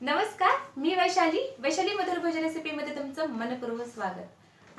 नमस्कार मी वैशाली. वैशाली मधुर भोजन रेसिपीमध्ये तुमचं मनपूर्वक स्वागत.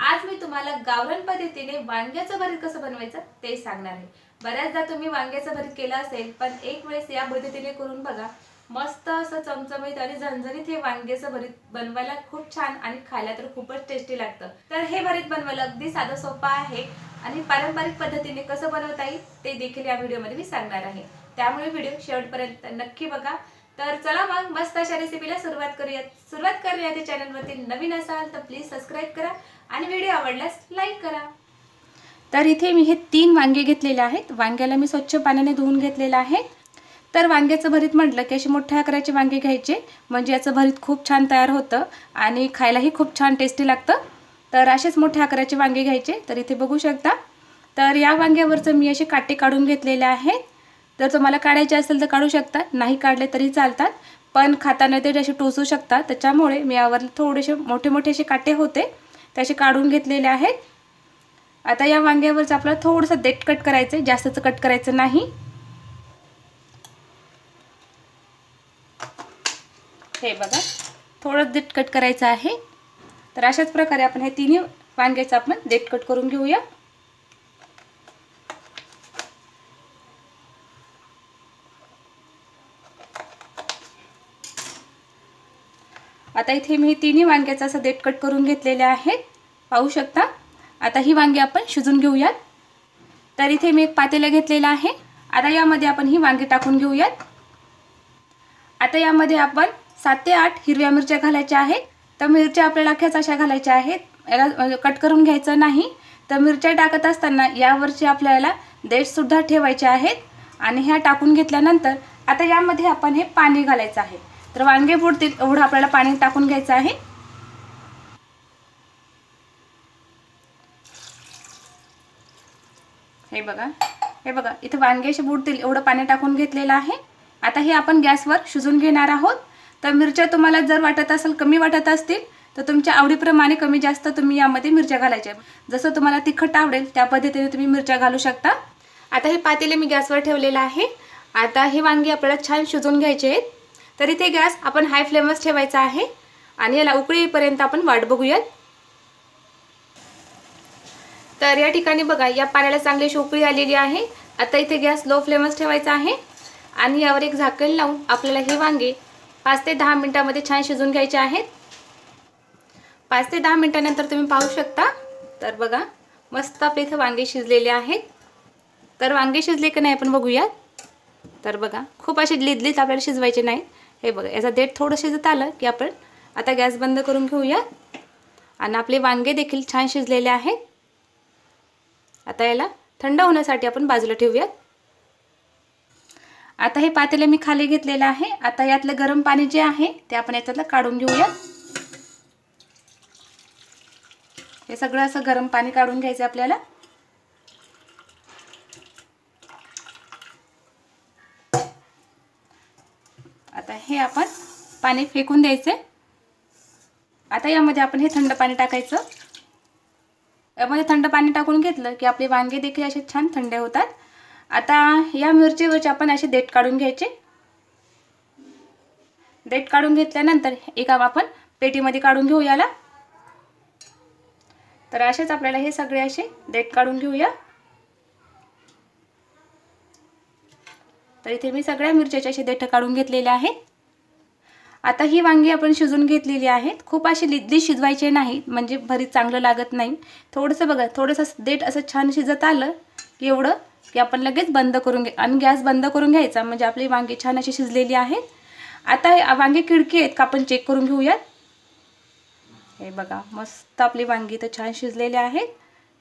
आज मी तुम्हाला गावरान पद्धतीने वांग्याचं भरीत कसं बनवायचं ते सांगणार आहे. बऱ्याचदा तुम्ही वांग्याचं भरीत केलं असेल पण एक वेळेस या पद्धतीने करून बघा. मस्त असं चमचमीत आणि झणझणीत हे वांग्याचं भरीत बनवायला खूप छान आणि खायला तर खूपच टेस्टी लागतं. तर हे भरीत बनवायला अगदी साधं सोपं आहे आणि पारंपरिक पद्धतीने कसं बनवता येईल ते देखील या व्हिडिओमध्ये मी सांगणार आहे. त्यामुळे व्हिडिओ शेवटपर्यंत नक्की बघा. तर चला मग मस्त अशा रेसिपीला सुरुवात करूयात. सुरुवात करूया ते चॅनलवरती नवीन असाल तर प्लीज सबस्क्राईब करा आणि व्हिडिओ आवडल्यास लाईक करा. तर इथे मी हे तीन वांगे घेतलेले आहेत. वांग्याला मी स्वच्छ पाण्याने धुवून घेतलेलं आहे तर वांग्याचं भरीत म्हटलं की असे मोठ्या आकाराचे वांगे घ्यायचे. म्हणजे याचं भरीत खूप छान तयार होतं आणि खायलाही खूप छान टेस्टी लागतं. तर असेच मोठ्या आकाराचे वांगे घ्यायचे. तर इथे बघू शकता. तर या वांग्यावरचं मी असे काटे काढून घेतलेले आहेत. जर तुम्हाला काढायचे असेल तर काढू शकता नाही काढले तरी चालतात. पण खाताना ते असे टोचू शकतात त्याच्यामुळे मी यावर थोडेसे मोठे मोठे असे काटे होते तसे काढून घेतलेले आहेत. आता या वांग्यावरचं आपल्याला थोडंसं देट कट करायचं आहे जास्तचं कट करायचं नाही. हे बघा थोडं देट कट करायचं आहे. तर अशाच प्रकारे आपण हे तिन्ही वांग्याचं आपण देट कट करून घेऊया. आता इथे मी तिन्ही वांग्याचं असं देट कट करून घेतलेले आहेत पाहू शकता? आता ही वांगी आपण शिजून घेऊयात. तर इथे मी एक पातेलं घेतलेलं आहे. आता यामध्ये आपण ही वांगी टाकून घेऊयात. आता यामध्ये आपण सात ते आठ हिरव्या मिरच्या घालायच्या आहेत. तर मिरच्या आपल्याला अख्याच अशा घालायच्या आहेत. याला म्हणजे कट करून घ्यायचं नाही. तर मिरच्या टाकत असताना यावरची आपल्याला देठसुद्धा ठेवायचे आहेत. आणि ह्या टाकून घेतल्यानंतर आता यामध्ये आपण हे पाणी घालायचं आहे. तर वांगे बुडतील एवढं आपल्याला पाणी टाकून घ्यायचं आहे. हे बघा हे बघा इथे वांगे असे बुडतील एवढं पाणी टाकून घेतलेलं आहे. आता हे आपण गॅसवर शिजून घेणार आहोत. तर मिरच्या तुम्हाला जर वाटत असेल कमी वाटत असतील तर तुमच्या आवडीप्रमाणे कमी जास्त तुम्ही यामध्ये मिरच्या घालायच्या. जसं तुम्हाला तिखट आवडेल त्या पद्धतीने तुम्ही मिरच्या घालू शकता. आता हे पातेले मी गॅसवर ठेवलेलं आहे. आता हे वांगे आपल्याला छान शिजून घ्यायचे आहेत. तर इथे गॅस आपण हाय फ्लेमच ठेवायचा आहे आणि याला उकळीपर्यंत आपण वाट बघूयात. तर या ठिकाणी बघा या पाण्याला चांगली शोकळी उकळी आलेली आहे. आता इथे गॅस लो फ्लेमच ठेवायचा आहे आणि यावर एक झाकण लावून आपल्याला हे वांगे पाच ते दहा मिनटामध्ये छान शिजून घ्यायचे आहेत. पाच ते दहा मिनटानंतर तुम्ही पाहू शकता. तर बघा मस्त आपले इथं वांगे शिजलेले आहेत. तर वांगे शिजले की नाही आपण बघूयात. तर बघा खूप असे लिदलीत आपल्याला शिजवायचे नाही हे बघा याचा देठ थोडं शिजत आलं की आपण आता गॅस बंद करून घेऊया. आणि आपले वांगे देखील छान शिजलेले आहेत. आता याला थंड होण्यासाठी आपण बाजूला ठेवूयात. आता हे पातेले मी खाली घेतलेलं आहे. आता यातलं गरम पाणी जे आहे ते आपण याच्यातलं काढून घेऊयात. हे सगळं असं गरम पाणी काढून घ्यायचं आपल्याला. आता हे आपण पाणी फेकून द्यायचे. आता यामध्ये आपण हे थंड पाणी टाकायचं. यामध्ये थंड पाणी टाकून घेतलं की आपले वांगे देखील असे छान थंडे होतात. आता या मिरचीवरचे आपण असे देठ काढून घ्यायचे. देठ काढून घेतल्यानंतर एका आपण पेटीमध्ये काढून घेऊ याला. तर असेच आपल्याला हे सगळे असे देठ काढून घेऊया. तर इथे मी सगळ्या मिरच्याच्या असे देठं काढून घेतलेल्या आहेत. आता ही वांगी आपण शिजून घेतलेली आहेत. खूप अशी लिदली शिजवायचे नाही म्हणजे भरीत चांगलं लागत नाही. थोडंसं बघा थोडंसं देठ असं छान शिजत आलं की एवढं की आपण लगेच बंद करून घे आणि गॅस बंद करून घ्यायचा म्हणजे आपली वांगी छान अशी शिजलेली आहेत आता हे वांगी खिडकी आहेत का आपण चेक करून घेऊयात. हे बघा मस्त आपली वांगी तर छान शिजलेली आहेत.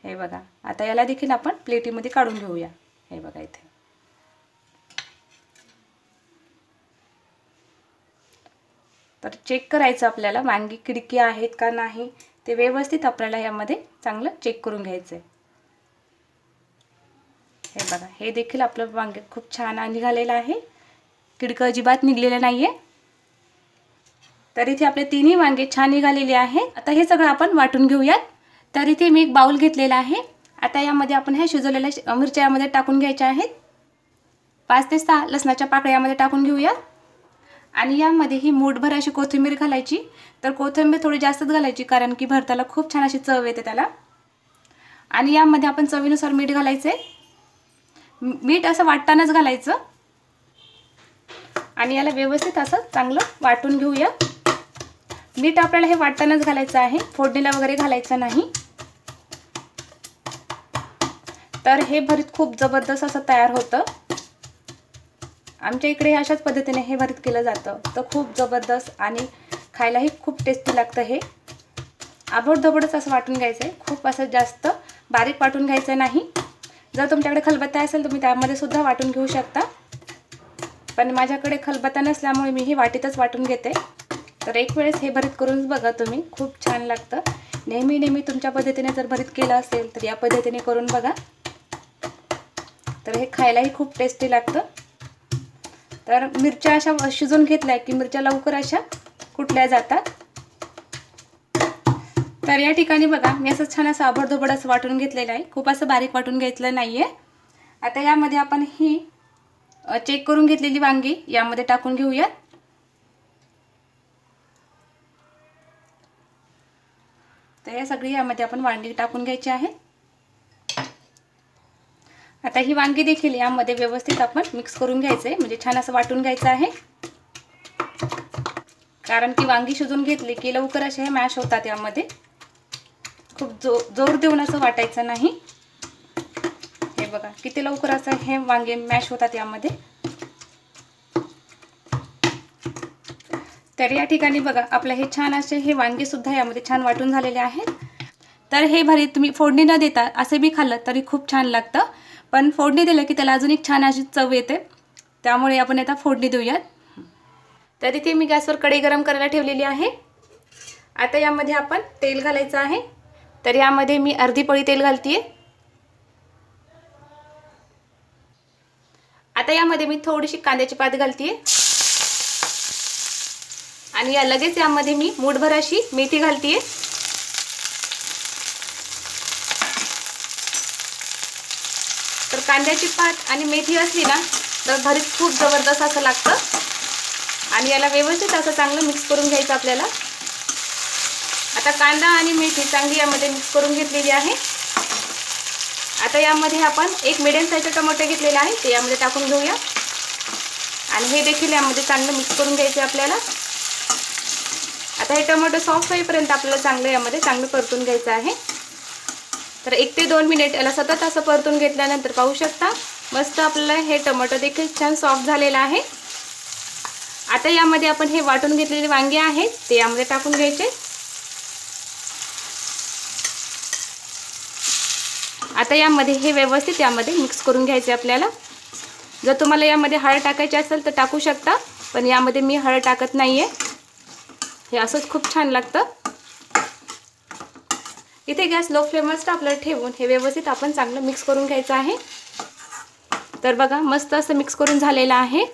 हे बघा आता याला देखील आपण प्लेटीमध्ये काढून घेऊया. हे बघा इथे. तर चेक करायचं आपल्याला वांगी खिडकी आहेत का नाही ते व्यवस्थित आपल्याला यामध्ये चांगलं चेक करून घ्यायचं आहे हे बघा हे देखील आपलं वांगे खूप छान निघालेलं आहे. किडकं अजिबात निघलेलं नाही आहे तर इथे आपले तिन्ही वांगे छान निघालेले आहे आता हे सगळं आपण वाटून घेऊयात. तर इथे मी एक बाउल घेतलेला आहे. आता यामध्ये आपण ह्या शिजवलेल्या मिरच्या यामध्ये टाकून घ्यायच्या आहेत. पाच ते सहा लसणाच्या पाकळ्यामध्ये टाकून घेऊयात. आणि यामध्ये ही मूठभर अशी कोथिंबीर घालायची. तर कोथिंबीर थोडी जास्तच घालायची कारण की भरताला खूप छान अशी चव येते त्याला. आणि यामध्ये आपण चवीनुसार मीठ घालायचं आहे मीठ असं वाटतानाच घालायचं. आणि याला व्यवस्थित असं चांगलं वाटून घेऊया. मीठ आपल्याला हे वाटतानाच घालायचं आहे. फोडणीला वगैरे घालायचं नाही. तर हे भरीत खूप जबरदस्त असं तयार होतं. आमच्या इकडे अशाच पद्धतीने हे भरीत केलं जातं. तर खूप जबरदस्त आणि खायलाही खूप टेस्टी लागतं हे. आबडधबडच असं वाटून घ्यायचं आहे खूप असं जास्त बारीक वाटून घ्यायचं नाही. जर तुमच्याकडे खलबत्ता असेल तुम्ही त्यामध्ये सुद्धा वाटून घेऊ शकता. पण माझ्याकडे खलबत्ता नसल्यामुळे मी हे वाटीतच वाटून घेते. तर एक वेळेस हे भरीत करूनच बघा तुम्ही. खूप छान लागतं. नेहमी नेहमी तुमच्या पद्धतीने जर भरीत केलं असेल तर या पद्धतीने करून बघा. तर हे खायलाही खूप टेस्टी लागतं. तर मिरच्या अशा शिजून घेतल्या की मिरच्या लवकर अशा कुठल्या जातात. तर या ठिकाणी बघा मी असं छान असं आबडधोबड असं वाटून घेतलेलं आहे. खूप असं बारीक वाटून घेतलं नाही आहे आता यामध्ये आपण ही चेक करून घेतलेली वांगी यामध्ये टाकून घेऊयात. तर या सगळी यामध्ये आपण वांगी टाकून घ्यायची आहे. आता ही वांगी देखील यामध्ये व्यवस्थित आपण मिक्स करून घ्यायचं आहे म्हणजे छान असं वाटून घ्यायचं आहे. कारण की वांगी शिजून घेतली की लवकर असे हे मॅश होतात यामध्ये. खूप जो जोर देऊन असं वाटायचं नाही. हे बघा किती लवकर असं हे वांगे मॅश होतात यामध्ये. तर या ठिकाणी बघा आपलं हे छान असे हे वांगे सुद्धा यामध्ये छान वाटून झालेले आहेत. तर हे भरीत तुम्ही फोडणी न देता असे बी खाल्लं तरी खूप छान लागतं. पण फोडणी दिलं की त्याला अजून एक छान अशी चव येते. त्यामुळे आपण आता फोडणी देऊयात. तर इथे मी गॅसवर कढई गरम करायला ठेवलेली आहे. आता यामध्ये आपण तेल घालायचं आहे. तर यामध्ये मी अर्धी पळी तेल घालते आता यामध्ये मी थोडीशी कांद्याची पात घालते आणि या लगेच यामध्ये मी मूठभराशी मेथी मेथी आहे कांद्याची पात आणि मेथी असली ना तर भरीत खूप जबरदस्त असं लागतं. आणि याला व्यवस्थित असं चांगलं मिक्स करून घ्यायचं आपल्याला. आता कांदा आणि मेथी चांगली यामध्ये मिक्स करून घेतलेली आहे. आता यामध्ये आपण एक मिडियम साईजचा टोमॅटो घेतलेला आहे ते यामध्ये टाकून घेऊया. आणि हे देखील यामध्ये चांगलं मिक्स करून घ्यायचं आपल्याला. आता हे टोमॅटो सॉफ्ट होईपर्यंत आपल्याला चांगलं यामध्ये चांगलं परतून घ्यायचं आहे. तर एक ते दोन मिनिट याला सतत असं परतून घेतल्यानंतर पाहू शकता मस्त आपल्याला हे टमाटो देखील छान सॉफ्ट झालेलं आहे. आता यामध्ये आपण हे वाटून घेतलेले वांगे आहेत ते यामध्ये टाकून घ्यायचे. आता यामध्ये हे व्यवस्थित यामध्ये मिक्स करून घ्यायचे आपल्याला. जर तुम्हाला यामध्ये हळद टाकायची असेल तर टाकू शकता पण यामध्ये मी हळद टाकत नाही आहे हे असंच खूप छान लागतं. इथे गॅस लो फ्लेमवरच आपल्याला ठेवून हे व्यवस्थित आपण चांगलं मिक्स करून घ्यायचं आहे. तर बघा मस्त असं मिक्स करून झालेलं आहे.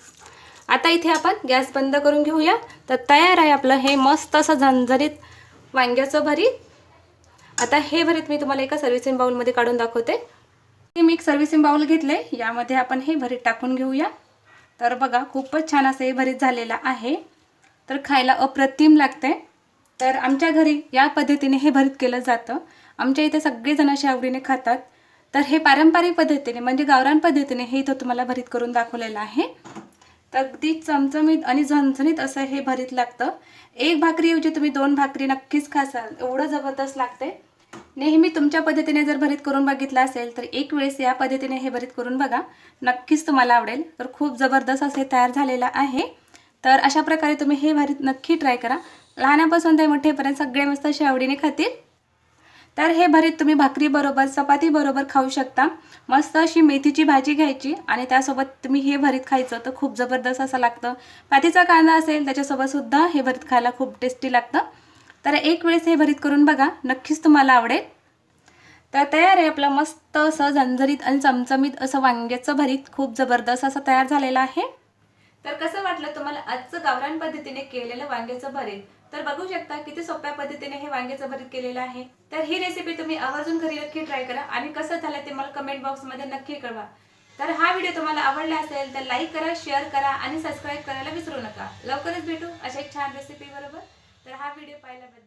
आता इथे आपण गॅस बंद करून घेऊया. तर तयार आहे आपलं हे मस्त असं झणझणीत वांग्याचं भरीत. आता हे भरीत मी तुम्हाला एका सर्व्हिसिंग बाउलमध्ये काढून दाखवते. हे मी एक सर्व्हिसिंग बाउल घेतले यामध्ये आपण हे भरीत टाकून घेऊया. तर बघा खूपच छान असं हे भरीत झालेलं आहे. तर खायला अप्रतिम लागते तर आमच्या घरी या पद्धतीने हे भरीत केलं जातं. आमच्या इथे सगळेजण अशा आवडीने खातात. तर हे पारंपरिक पद्धतीने म्हणजे गावरान पद्धतीने हे इथं तुम्हाला भरीत करून दाखवलेलं आहे. तर अगदी चमचमीत आणि झणझणीत असं हे भरीत लागतं. एक भाकरीऐवजी तुम्ही दोन भाकरी नक्कीच खासाल. एवढं जबरदस्त लागते नेहमी तुमच्या पद्धतीने जर भरीत करून बघितलं असेल तर एक वेळेस या पद्धतीने हे भरीत करून बघा. नक्कीच तुम्हाला आवडेल. तर खूप जबरदस्त असे तयार झालेलं आहे. तर अशा प्रकारे तुम्ही हे भरीत नक्की ट्राय करा. लहानापासून ते मोठेपर्यंत सगळे मस्त अशी आवडीने खातील. तर हे भरीत तुम्ही भाकरीबरोबर चपातीबरोबर खाऊ शकता. मस्त अशी मेथीची भाजी घ्यायची आणि त्यासोबत तुम्ही हे भरीत खायचं तर खूप जबरदस्त असं लागतं. पातीचा कांदा असेल त्याच्यासोबतसुद्धा हे भरीत खायला खूप टेस्टी लागतं. तर एक वेळेस हे भरीत करून बघा नक्कीच तुम्हाला आवडेल. तर तयार आहे आपलं मस्त असं झंझरीत आणि चमचमीत असं वांग्याचं भरीत. खूप जबरदस्त असं तयार झालेलं आहे. तर कसं वाटलं तुम्हाला आजचं गावरान पद्धतीने केलेलं वांग्याचं भरीत? तर बघू शकता किती सोप्या पद्धतीने हे वांग्याचं भरीत केलेलं आहे. तर ही रेसिपी तुम्ही आवर्जून घरी नक्की ट्राय करा आणि कसं झालं ते मला कमेंट बॉक्समध्ये नक्की कळवा. तर हा व्हिडिओ तुम्हाला आवडला असेल तर लाईक करा शेअर करा आणि सबस्क्राईब करायला विसरू नका. लवकरच भेटू अशा एक छान रेसिपी बरोबर. तर हा व्हिडिओ पाहिल्याबद्दल